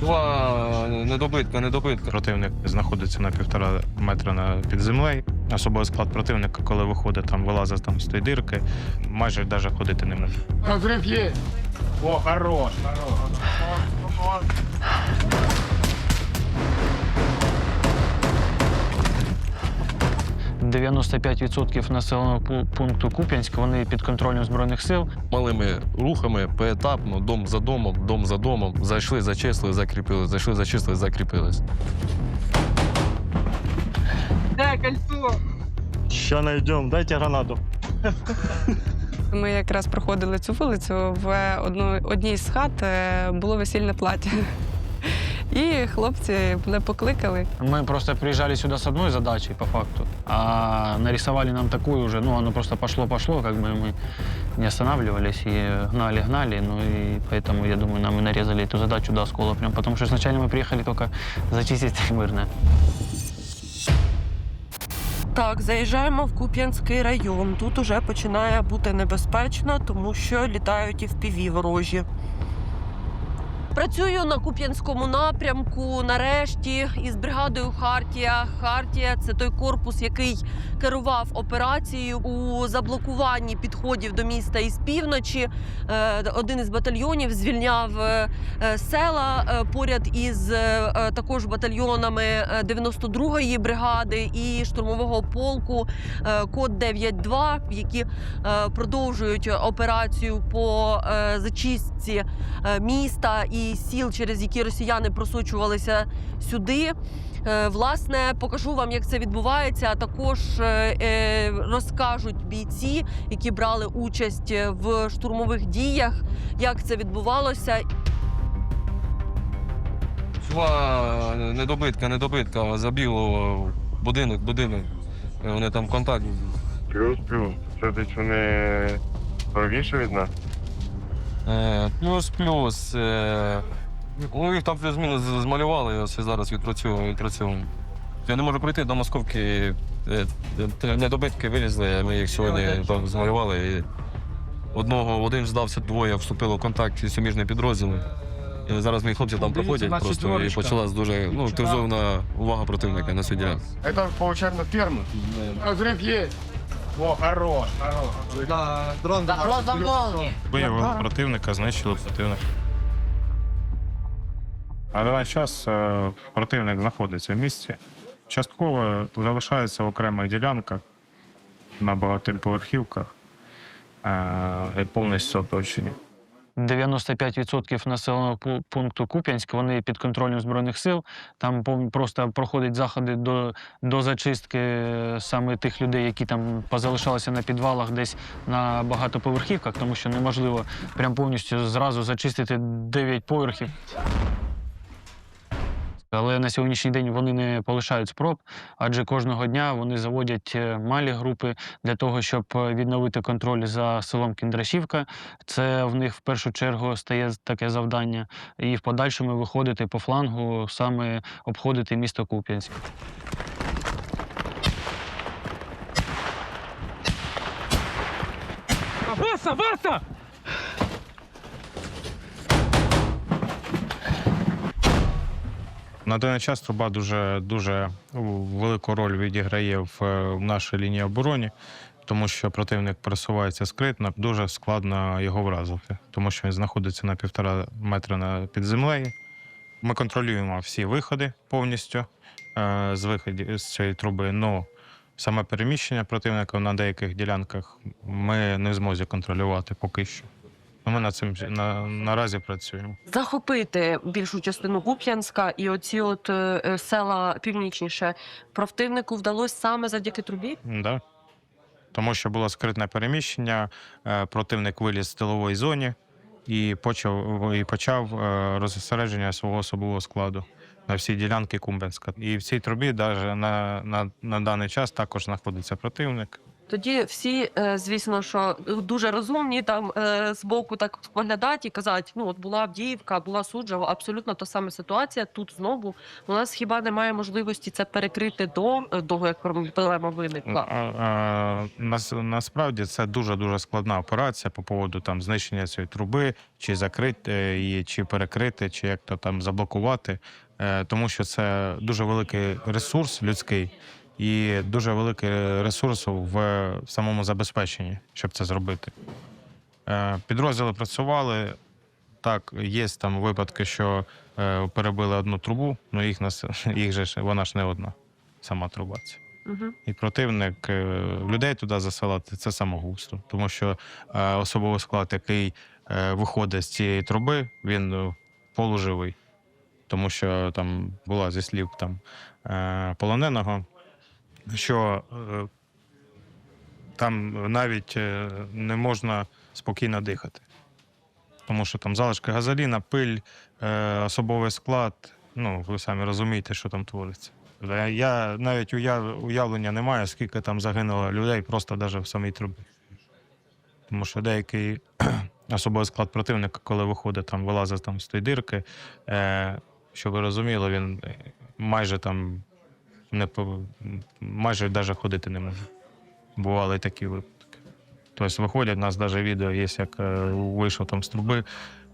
Два недобитка, недобитка. Противник знаходиться на півтора метра під землею. Особовий склад противника, коли виходить, там вилазить там з тої дирки, майже навіть ходити не може. Розрив є. О, хорош, хорош. 95% населеного пункту Куп'янськ вони під контролем збройних сил. Малими рухами поетапно, дом за домом, дом за домом. Зайшли, зачислили, закріпили, зайшли, зачислили, закріпились. Де кольцо? Що знайдемо? Дайте гранату. Ми якраз проходили цю вулицю. В одну, одній з хат е, було весільне плаття. І хлопці мене покликали. Мы просто приезжали сюда с одной задачей, по факту, а нарисовали нам такую уже, ну, оно просто пошло-пошло, как бы мы не останавливались и гнали-гнали, ну и поэтому, я думаю, нам и нарезали эту задачу до оскола прям, потому что изначально мы приехали только зачистить мирное. Так, заїжджаємо в Куп'янський район. Тут уже починає бути небезпечно, тому що літають і в ворожі. Працюю на Куп'янському напрямку. Нарешті із бригадою Хартія. Хартія це той корпус, який керував операцією у заблокуванні підходів до міста із півночі. Е, Один із батальйонів звільняв е, е, села поряд із також батальйонами е, 92-ї бригади і штурмового полку Код 92, які продовжують операцію по зачистці міста і сіл, через які росіяни просочувалися сюди. Е, Власне, покажу вам, як це відбувається. А також е, е, розкажуть бійці, які брали участь в штурмових діях, як це відбувалося. Два недобитка, недобитка. Забіло будинок, будинок. Вони там контакт. Плюс, плюс. Це десь вони правіше від нас. Е, Плюс-плюс. е, Ну, їх там плюс-мінус змалювали, ось і зараз відпрацьовуємо, відпрацьовуємо. Я не можу прийти до московки. е, е, Недобитки вилізли, ми їх сьогодні там змалювали. І одного, один здався, двоє вступило в контакт із суміжним підрозділом. І зараз мої хлопці там проходять просто і почалась дуже ну, активізована увага противника на цю ділянку. Это получается на ферму. О, хорош, хорош. Виявили противника, знищили противника. А на час е, противник знаходиться в місті. Частково залишається в окремих ділянках на багатоповерхівках е, і повністю оточені. 95% населеного пу- пункту Куп'янськ вони під контролем збройних сил. Там просто проходять заходи до, до зачистки е, саме тих людей, які там позалишалися на підвалах, десь на багатоповерхівках, тому що неможливо прям повністю зразу зачистити 9 поверхів. Але на сьогоднішній день вони не полишають спроб, адже кожного дня вони заводять е, малі групи для того, щоб е, відновити контроль за селом Кіндрашівка. Це в них в першу чергу стає таке завдання, і в подальшому виходити по флангу, саме обходити місто Куп'янськ. Васа, Васа! На даний час труба дуже дуже велику роль відіграє в, е, в нашій лінії оборони, тому що противник пересувається скритно, дуже складно його вразити, тому що він знаходиться на півтора метра під землею. Ми контролюємо всі виходи повністю е, з виходів з цієї труби. Ну саме переміщення противника на деяких ділянках ми не в змозі контролювати поки що. Ну, Ми над цим на, наразі працюємо. захопити більшу частину Куп'янська і оці от е, е, села північніше противнику вдалося саме завдяки трубі. Да. Тому що було скритне переміщення, е, противник виліз з тилової зоні і почав, і почав е, розсередження свого особового складу на всі ділянки Кумбенська. І в цій трубі навіть на, на, на даний час також знаходиться противник. Тоді всі, е, звісно, що дуже розумні там е, з боку так споглядають і казати, ну от була Авдіївка, була Суджава, абсолютно та сама ситуація. Тут знову у нас хіба немає можливості це перекрити до е, того, як проблема виникла. нас, насправді це дуже дуже складна операція по поводу там знищення цієї труби, чи закрити її, чи перекрити, чи як то там заблокувати. Е, тому що це дуже великий ресурс людський і дуже великий ресурс в самому забезпеченні, щоб це зробити. Е, підрозділи працювали. Так, є там випадки, що е, перебили одну трубу, але їх нас їх же вона ж не одна, сама труба. Ця Угу. і противник е, людей туди засилати це самогубство. Тому що особовий склад, який виходить з цієї труби, він полуживий. Тому що там була зі слів там, полоненого, що е, там навіть е, не можна спокійно дихати. Тому що там залишки газоліна, пиль, е, особовий склад. Ну, ви самі розумієте, що там твориться. Я- навіть уяв, уявлення не маю, скільки там загинуло людей просто навіть в самій трубі. Тому що деякий особовий склад противника, коли виходить, там вилазить там з тої дирки, е, щоб ви розуміли, він майже там не по, майже навіть ходити не може. Бували такі випадки. Тобто виходять, у нас навіть відео є, як е, вийшов там з труби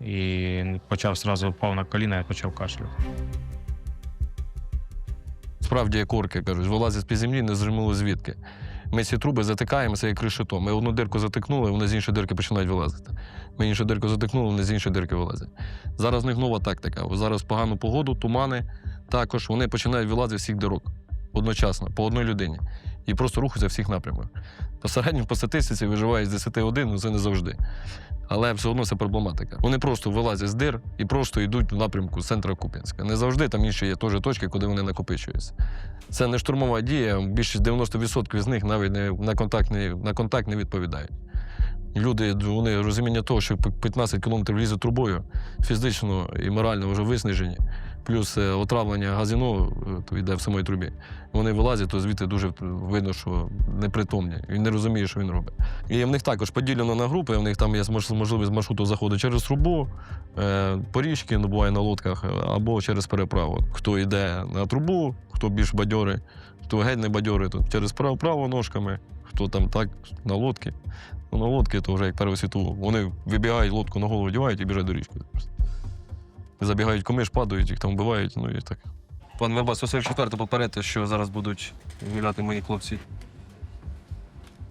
і почав зразу впав на коліна і почав кашляти. Справді, як орки кажуть, вилазять з-під землі, не зрозуміло звідки. Ми ці труби затикаємо, це як решето. Ми одну дирку затикнули, вони з іншої дирки починають вилазити. Ми іншу дирку затикнули, вони з іншої дирки вилазять. Зараз в них нова тактика. Зараз погану погоду, тумани. Також вони починають вилазити з всіх дорог одночасно, по одній людині. І просто рухаються всіх напрямках. По середньому по статистиці виживають з 10 один, ну це не завжди. Але все одно це проблематика. Вони просто вилазять з дир і просто йдуть в напрямку центра Куп'янська. Не завжди там інші є теж точки, куди вони накопичуються. Це не штурмова дія. Більшість 90% з них навіть не на контакт не, на контакт не відповідають. Люди, вони розуміння того, що 15 кілометрів лізе трубою, фізично і морально вже виснажені, плюс е, отравлення газіно е, то йде в самій трубі. Вони вилазять, то звідти дуже видно, що непритомні. Він не розуміє, що він робить. І в них також поділено на групи. В них там є можливість маршруту заходу через трубу, е, по річці, ну буває на лодках, або через переправу. Хто йде на трубу, хто більш бадьорий, хто геть не бадьорий, то через право, право ножками, хто там так на лодки. Ну, на лодки то вже як Першу світову. Вони вибігають лодку на голову одягають і біжать до річки. Забігають комиш, падають, їх там вбивають, ну і так. Пан Вербас, ось четверте попередьте, що зараз будуть гуляти мої хлопці.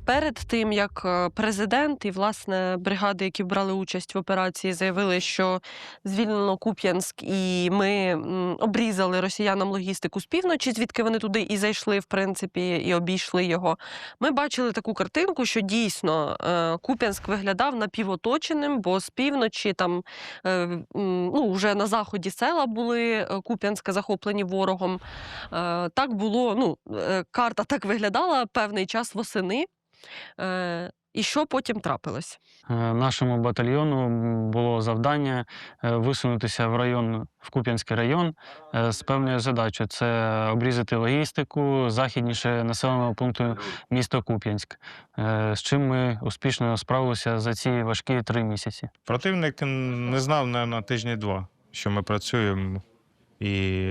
Перед тим як е, президент і власне бригади, які брали участь в операції, заявили, що звільнено Куп'янськ, і ми обрізали росіянам логістику з півночі, звідки вони туди і зайшли, в принципі, і обійшли його. Ми бачили таку картинку, що дійсно е, Куп'янськ виглядав напівоточеним, бо з півночі там е, ну, вже на заході села були Куп'янська захоплені ворогом. Так було, ну, карта так виглядала певний час восени. Е, І що потім трапилось? Е, Нашому батальйону було завдання е, висунутися в район, в Куп'янський район з певною задачею це обрізати логістику західніше населеного пункту міста Куп'янськ, з чим ми успішно справилися за ці важкі три місяці. Противник не знав на тижні два, що ми працюємо, і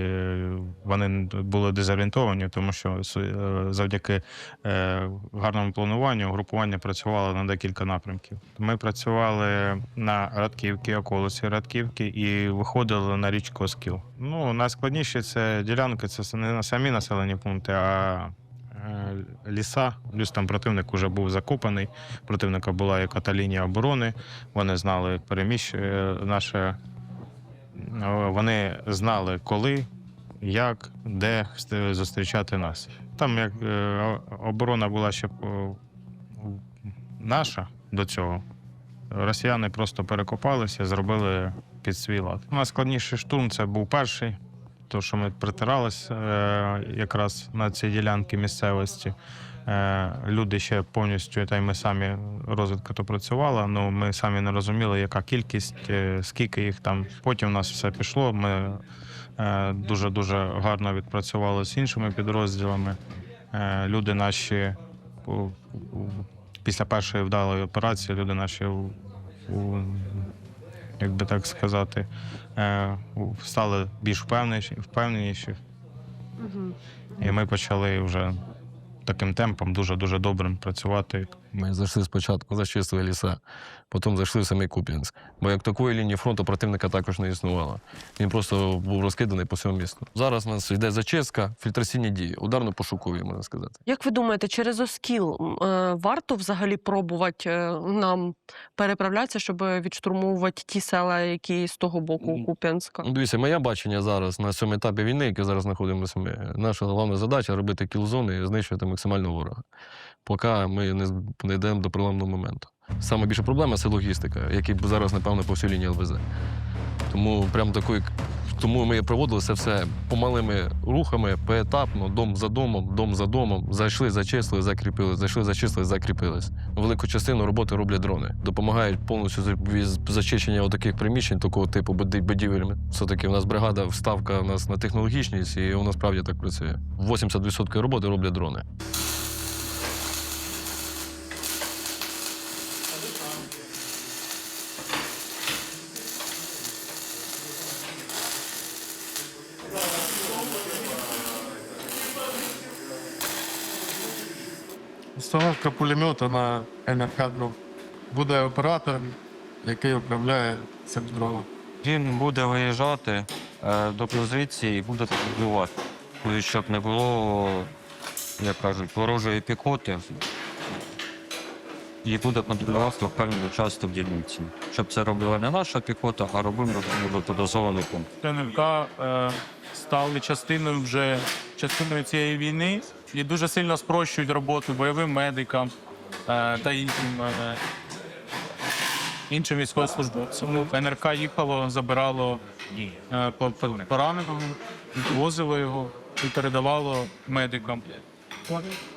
вони були дезорієнтовані, тому що е, завдяки е, гарному плануванню групування працювало на декілька напрямків. Ми працювали на Радківці, околиці Радківки і виходили на річку Оскіл. Ну, найскладніше це ділянки, це не на самі населені пункти, а е, ліса. Плюс там противник вже був закопаний. Противника була яка та лінія оборони. Вони знали переміщення наше. Е, Вони знали, коли, як, де зустрічати нас. Там як е, оборона була ще наша до цього. Росіяни просто перекопалися, зробили під свій лад. Найскладніший штурм це був перший, то що ми притиралися е, якраз на цій ділянці місцевості. Е, люди ще повністю, та й ми самі розвідка то працювала, але ми самі не розуміли, яка кількість, е, скільки їх там. Потім у нас все пішло. Ми дуже дуже гарно відпрацювали з іншими підрозділами. Е, люди наші після першої вдалої операції люди наші у, як би так сказати, стали більш впевненіші, впевненіші. І ми почали вже таким темпом дуже-дуже добрим працювати. Ми зайшли спочатку, зачистили ліса, потім зайшли в самий Куп'янськ. Бо як такої лінії фронту противника також не існувало. Він просто був розкиданий по всьому місту. Зараз у нас йде зачистка, фільтраційні дії, ударно-пошукові, можна сказати. Як ви думаєте, через Оскіл е, варто взагалі пробувати е, нам переправлятися, щоб відштурмовувати ті села, які з того боку Куп'янська? Ну, Дивіться, моє бачення зараз на цьому етапі війни, який зараз знаходимося ми, наша головна задача робити кілзони і знищувати максимально ворога, поки ми не, з- йдемо до переломного моменту. Саме більша проблема це логістика, який зараз, напевно, по всій лінії ЛВЗ. Тому прям такої. Тому ми проводили це все помалими рухами, поетапно, дом за домом, дом за домом. Зайшли, зачистили, закріпили, зайшли, зачистили, закріпились. Велику частину роботи роблять дрони. Допомагають повністю від зачищення таких приміщень, такого типу будівель. Все-таки у нас бригада, вставка у нас на технологічність, і воно справді так працює. 80% роботи роблять дрони. Установка пулемета на НРК-дрон. Буде оператор, який управляє цим дроном. Він буде виїжджати е, до позиції і буде. Тобто, щоб не було, як кажуть, ворожої піхоти. І буде контролювати певну частину дільниці. Щоб це робила не наша піхота, а робив роботизований пункт. ТНК е, стали частиною вже частиною цієї війни і дуже сильно спрощують роботу бойовим медикам е, та іншим, е, іншим військовослужбовцям. НРК їхало, забирало е, по- по- пораненого, возило його і передавало медикам.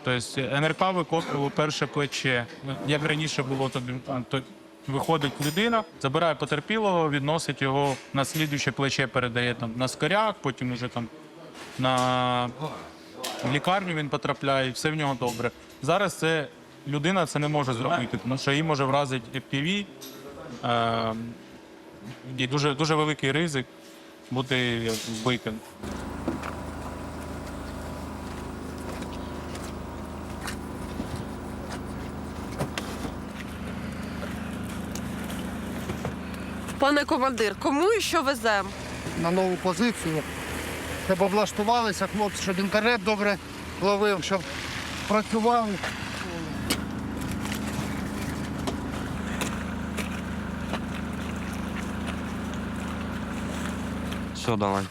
Тобто НРК виконувало перше плече. Як раніше було тоді, то виходить людина, забирає потерпілого, відносить його на слідуюче плече, передає там на скоряк, потім уже там на лікарню він потрапляє, і все в нього добре. Зараз це людина це не може зробити, тому що її може вразити FPV, е, і дуже, дуже великий ризик бути вбитим. Пане командир, кому і що веземо? на нову позицію. Щоб облаштувалися хлопці, щоб інтернет добре ловив, щоб працювали. Все, давай.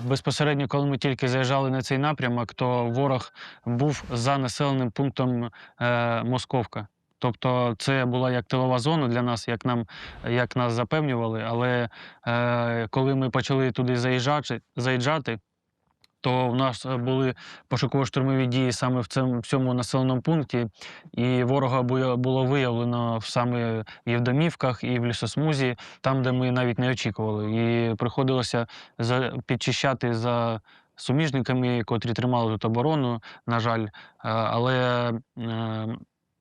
Безпосередньо, коли ми тільки заїжджали на цей напрямок, то ворог був за населеним пунктом е, Московка. Тобто це була як тилова зона для нас, як нам як нас запевнювали. Але е, коли ми почали туди заїжджати, заїжджати, то в нас е, були пошуково-штурмові дії саме в цьому, в цьому населеному пункті, і ворога було виявлено саме в домівках, і в лісосмузі, там, де ми навіть не очікували. І приходилося за, підчищати за суміжниками, котрі тримали тут оборону, на жаль. Е, Але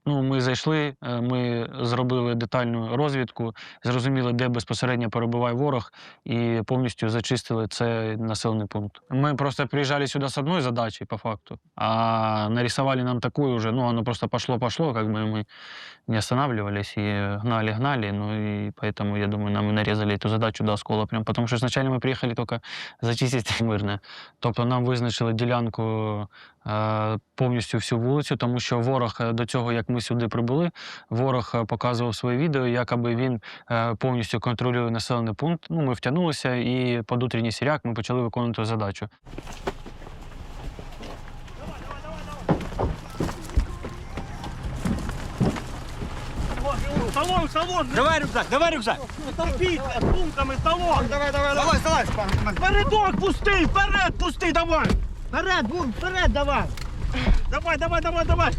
ну, ми зайшли, е, ми зробили детальну розвідку, зрозуміли, де безпосередньо перебуває ворог, і повністю зачистили цей населений пункт. Мы просто приезжали сюда с одной задачей, по факту, а нарисовали нам такую уже, ну, оно просто пошло-пошло, как бы мы не останавливались и гнали-гнали, ну, и поэтому, я думаю, нам и нарезали эту задачу до оскола прям, потому что изначально мы приехали только зачистити мирне. Тобто нам визначили ділянку е, повністю всю вулицю, тому що ворог е, до цього, як ми сюди прибули, ворог е, показував своє відео, якоби він е, повністю контролює населений пункт. Ну, ми втягнулися і під утренній сіряк ми почали виконувати задачу. Талон, талон! Давай рюкзак, давай рюкзак! Стопіть, сумками, талон! Давай, давай, давай! Давай, давай! Передок пусти, вперед пусти, давай! Вперед, бум, вперед, давай! Давай, давай, давай, давай!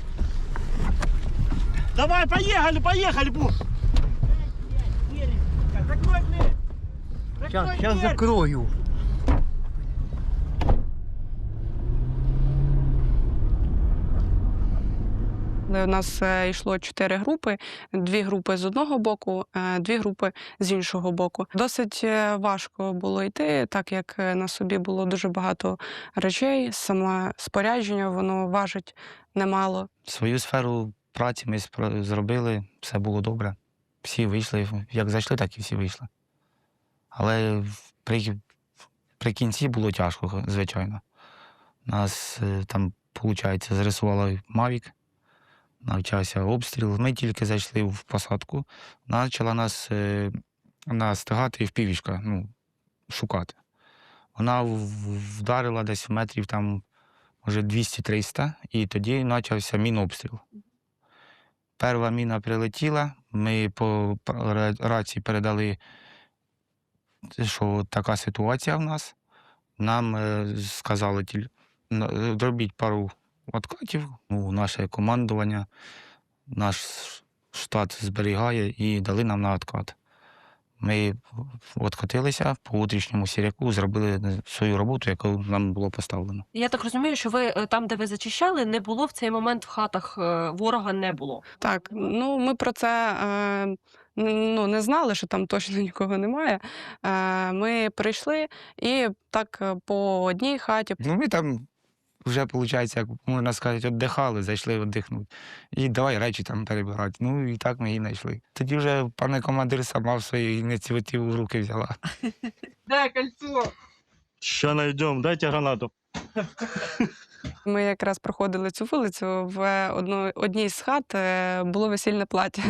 Давай, поехали, поехали, бум! Закрой дверь! Закрой Зараз Сейчас закрою. У нас е, йшло чотири групи: дві групи з одного боку, е, дві групи з іншого боку. Досить е, важко було йти, так як на собі було дуже багато речей. Саме спорядження воно важить немало. Свою сферу праці ми зробили, все було добре. Всі вийшли, як зайшли, так і всі вийшли. Але при, при кінці було тяжко, звичайно. Нас там, виходить, зрисувала Мавік, навчався обстріл. Ми тільки зайшли в посадку, почала нас е, настигати в півішка, ну, шукати. Вона вдарила десь метрів там може 200-300, і тоді почався мінобстріл. Перша міна прилетіла, ми по рації передали, що така ситуація в нас. Нам е, сказали, е, зробіть пару откатів. Ну, наше командування, наш штат зберігає і дали нам на откат. Ми откатилися по утрішньому сіряку, зробили свою роботу, яку нам було поставлено. Я так розумію, що ви е, там, де ви зачищали, не було в цей момент в хатах е, ворога не було. Так, ну ми про це е, ну, не знали, що там точно нікого немає. Ми прийшли і так по одній хаті Ну, ми там вже, виходить, як можна сказати, віддихали, зайшли віддихнути. І давай речі там перебирати. Ну і так ми і знайшли. Тоді вже пане командир сама в свою ініціативу в руки взяла. Де кольцо? Ща найдем, дайте гранату. Ми якраз проходили цю вулицю. В одній з хат е, було весільне плаття.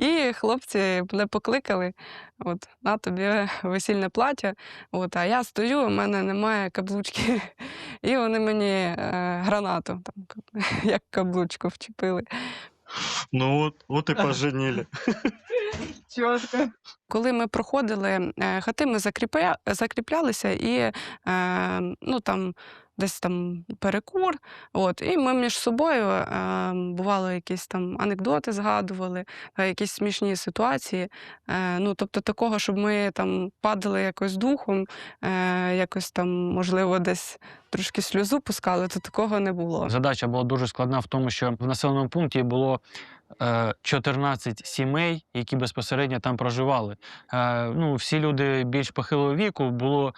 І хлопці мене покликали: от, на тобі весільне плаття. От, а я стою, у мене немає каблучки. І вони мені е, гранату, там, як каблучку вчепили. Ну вот, вот и поженили. Коли ми проходили е, хати, ми закріпля... закріплялися і е, ну, там, десь там перекур. От, і ми між собою е, бувало якісь там анекдоти згадували, е, якісь смішні ситуації. Е, ну, тобто такого, щоб ми там падали якось духом, е, якось там, можливо, десь трошки сльозу пускали, то такого не було. Задача була дуже складна в тому, що в населеному пункті було 14 сімей, які безпосередньо там проживали. Е, ну, всі люди більш похилого віку, було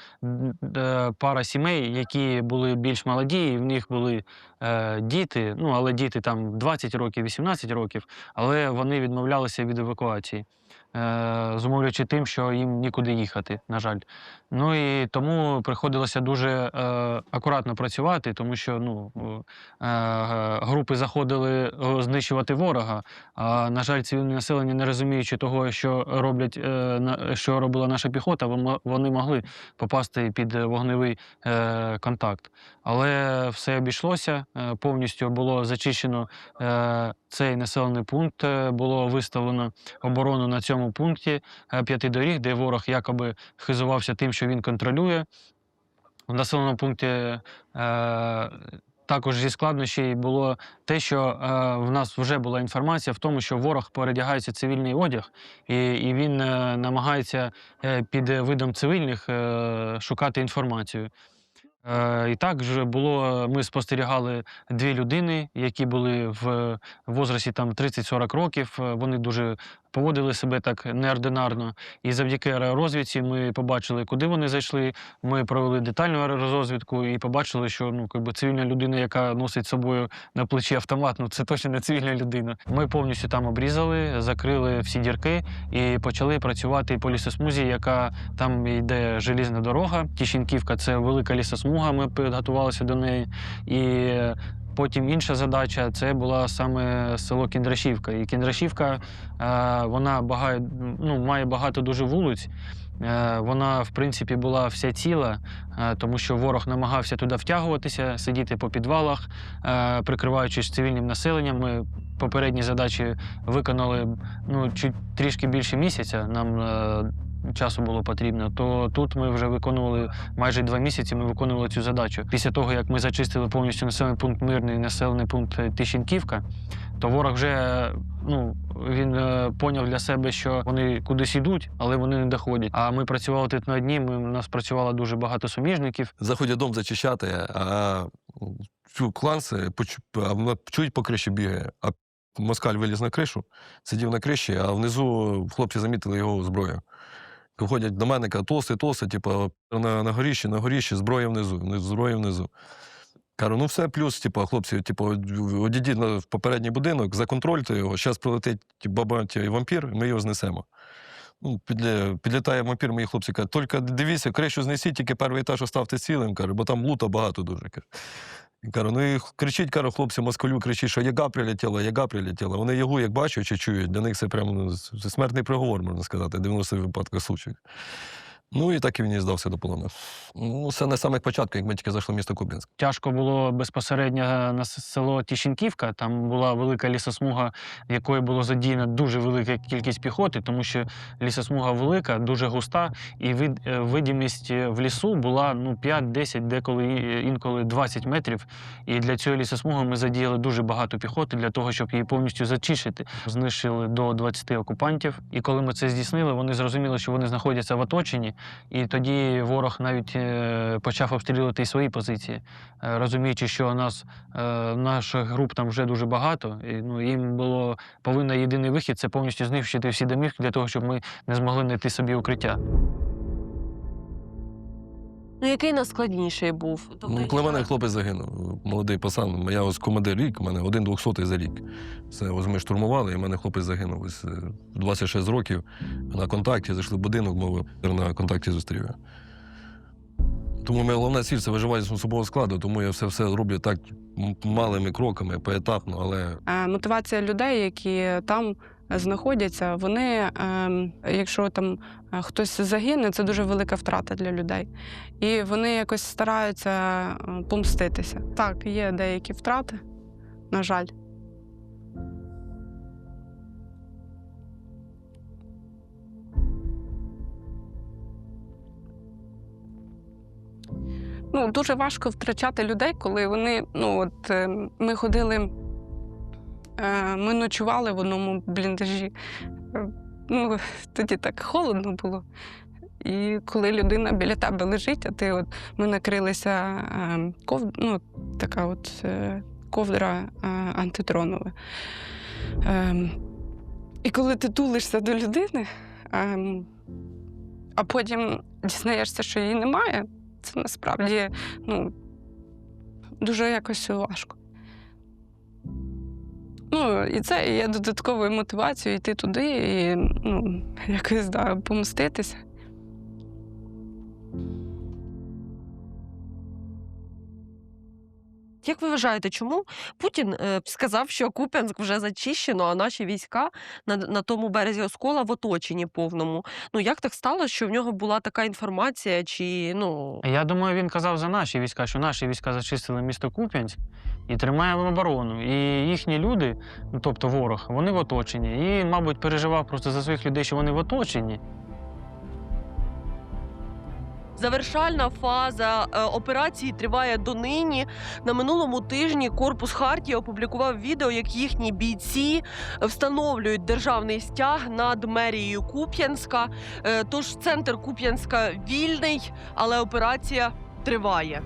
е, пара сімей, які були більш молоді, і в них були е, діти, ну, але діти там 20 років, 18 років, але вони відмовлялися від евакуації. Е, Зумовлюючи тим, що їм нікуди їхати, на жаль. Ну і тому приходилося дуже е, акуратно працювати, тому що ну, е, е, групи заходили е, знищувати ворога. А на жаль, цивільне населення, не розуміючи того, що роблять, е, що робила наша піхота, вони могли попасти під вогневий е, контакт. Але все обійшлося. е, Повністю було зачищено е, цей населений пункт, е, було виставлено оборону на цьому пункті п'яти доріг, де ворог якоби хизувався тим, що він контролює. В населеному пункті також зі складнощів було те, що в нас вже була інформація в тому, що ворог передягається цивільний одяг, і, він намагається під видом цивільних шукати інформацію. Е, І так же було, ми спостерігали дві людини, які були в возрасті там 30-40 років. Е, Вони дуже поводили себе так неординарно. І завдяки аеророзвідці ми побачили, куди вони зайшли. Ми провели детальну аеророзвідку і побачили, що ну, якби цивільна людина, яка носить собою на плечі автомат, ну це точно не цивільна людина. Ми повністю там обрізали, закрили всі дірки і почали працювати по лісосмузі, яка там йде желізна дорога. Тіщенківка це велика лісосмуга. Ми підготувалися до неї. І Потім інша задача це була саме село Кіндрашівка. І Кіндрашівка е, вона багає, ну, має багато дуже вулиць. Е, Вона, в принципі, була вся ціла, е, тому що ворог намагався туди втягуватися, сидіти по підвалах, прикриваючись цивільним населенням. Ми попередні задачі виконали ну, чуть трішки більше місяця. Нам часу було потрібно, то тут ми вже виконували майже два місяці. Ми виконували цю задачу. Після того, як ми зачистили повністю населений пункт Мирний, населений пункт е, Тищенківка, то ворог вже ну він е, поняв для себе, що вони кудись йдуть, але вони не доходять. А ми працювали тут на одні. Ми у нас працювало дуже багато суміжників. Заходять дом зачищати, а цю кланси чують по криші бігає, а москаль виліз на кришу, сидів на криші, а внизу хлопці замітили його зброю. Виходять до мене, кажуть, толстий, толстий, типу, на, на горіщі, на горіщі, зброя внизу, вни- зброя внизу. Кажу, ну все, плюс, типу, хлопці, типу, одійдіть в попередній будинок, законтрольте його, зараз прилетить типу, баба ті, вампір, ми його знесемо. Ну, підлітає вампір, мої хлопці кажуть, тільки дивіться, кришу знесіть, тільки перший етаж оставте цілим, кажу, бо там лута багато дуже. Кажу. Кажу, ну і кричіть, кажу, хлопці, москалю, кричить, що яга прилетіла, яга прилетіла. Вони ягу, як бачать чи чують, для них це прямо ну, смертний приговор, можна сказати, 90 випадках случаїв. Ну і так і він і здався до полону. Ну, це на самих початках, як ми тільки зайшли в місто Кубінськ. Тяжко було безпосередньо на село Тіщенківка. Там була велика лісосмуга, в якої було задіяна дуже велика кількість піхоти, тому що лісосмуга велика, дуже густа, і вид, е, видимість е, в лісу була ну 5-10, деколи і- інколи 20 метрів. І для цієї лісосмуги ми задіяли дуже багато піхоти для того, щоб її повністю зачищити. Знищили до 20 окупантів. І коли ми це здійснили, вони зрозуміли, що вони знаходяться в оточенні. І тоді ворог навіть е, почав обстрілювати свої позиції, Е, розуміючи, що нас е, наших груп там вже дуже багато. І, ну, їм було повинен єдиний вихід це повністю знищити всі домівки для того, щоб ми не змогли знайти собі укриття. Ну який найскладніший був? Тобто, Ну, коли в мене хлопець загинув, молодий пацан, я ось командир рік, у мене один двохсотий за рік. Це ось ми штурмували, і в мене хлопець загинув. Ось е, 26 років на контакті, зайшли в будинок, мовив, на контакті зустрів. Тому моя головна ціль це виживання особового складу, тому я все все роблю так малими кроками, поетапно, але Е, Мотивація людей, які там знаходяться, вони, ем, якщо там е, хтось загине, це дуже велика втрата для людей. І вони якось стараються е, помститися. Так, є деякі втрати, на жаль. Ну, дуже важко втрачати людей, коли вони. Ну, от е, ми ходили, ми ночували в одному бліндажі. Е, Ну, тоді так холодно було. І коли людина біля тебе лежить, а ти от ми накрилися е, ков, ну, така от е, ковдра е, антитронова. Е, і коли ти тулишся до людини, е, а потім дізнаєшся, що її немає, це насправді ну, дуже якось важко. Ну, і це є додатковою мотивацією йти туди і ну, якось да, помститися. Як ви вважаєте, чому Путін е, сказав, що Куп'янськ вже зачищено, а наші війська на, на тому березі Оскола в оточенні повному? Ну як так сталося, що в нього була така інформація? Чи ну Я думаю, він казав за наші війська, що наші війська зачистили місто Куп'янськ і тримаємо оборону. І їхні люди, ну тобто ворог, вони в оточенні. І, мабуть, переживав просто за своїх людей, що вони в оточенні. Завершальна фаза е, операції триває донині. На минулому тижні корпус Хартії опублікував відео, як їхні бійці встановлюють державний стяг над мерією Куп'янська. Е, Тож центр Куп'янська вільний, але операція триває.